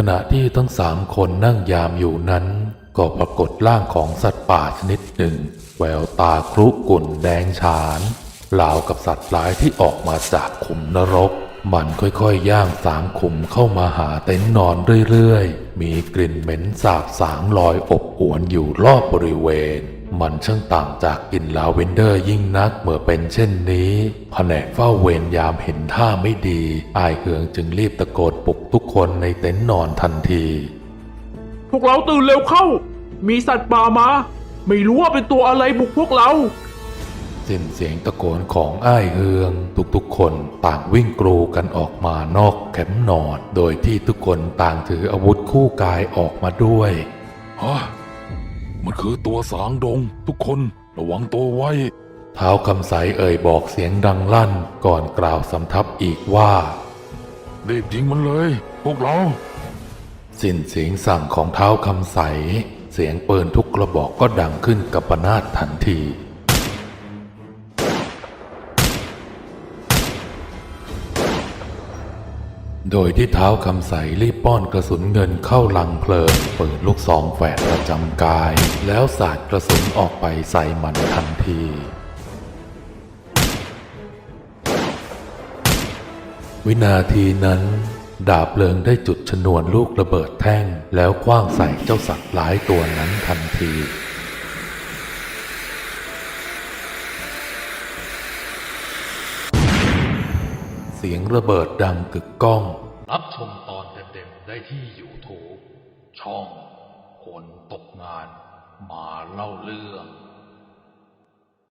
ขณะที่ทั้งสามคนนั่งยามอยู่นั้น ก็ปรากฏร่างของสัตว์ป่าชนิดหนึ่ง แววตาครุกุ่นแดงฉานราวกับสัตว์ร้ายที่ออกมาจากขุมนรก มันค่อยๆย่างสางขุมเข้ามาหาเต็นท์นอนเรื่อยๆ มีกลิ่นเหม็นสาบสางลอยอบอวนอยู่รอบบริเวณ มันช่างต่างจากกลิ่นลาเวนเดอร์ยิ่งนักเมื่อเป็นเช่นนี้แผนกเฝ้าเวรยามเห็นท่าไม่ดี อายเฮืองจึงรีบตะโกนปลุกทุกคนในเต็นท์นอนทันที พวกเราตื่นเร็วเข้า มีสัตว์ป่ามา ไม่รู้ว่าเป็นตัวอะไรบุกพวกเราสิ้นเสียงตะโกนของอ้ายเฮือง ทุกๆ คนต่างวิ่งกรูกันออกมานอกแคมป์นอน โดยที่ทุกคนต่างถืออาวุธคู่กายออกมาด้วยฮะ มันคือตัวสางดง ทุกคนระวังตัวไว้ เท้าคำใสเอ่ยบอกเสียงดังลั่นก่อนกล่าวสำทับอีกว่ารีบยิงมันเลย พวกเรา สิ้นเสียงสั่งของเท้าคำใส เสียงปืนทุกกระบอกก็ดังขึ้นกับปนาดทันที โดยที่เท้าคำใสรีบป้อนกระสุนเงินเข้าลังเพลิงเปิดลูกซองแฝดประจำกาย แล้วสาดกระสุนออกไปใส่มันทันทีวินาทีนั้น ดาบเพลิงได้จุดชนวนลูกระเบิดแท่ง แล้วคว้างใส่เจ้าสัตว์หลายตัวนั้นทันที เสียงระเบิดดังกึกก้อง รับชมตอนเต็มๆได้ที่ยูทูบช่องคนตกงานมาเล่าเรื่อง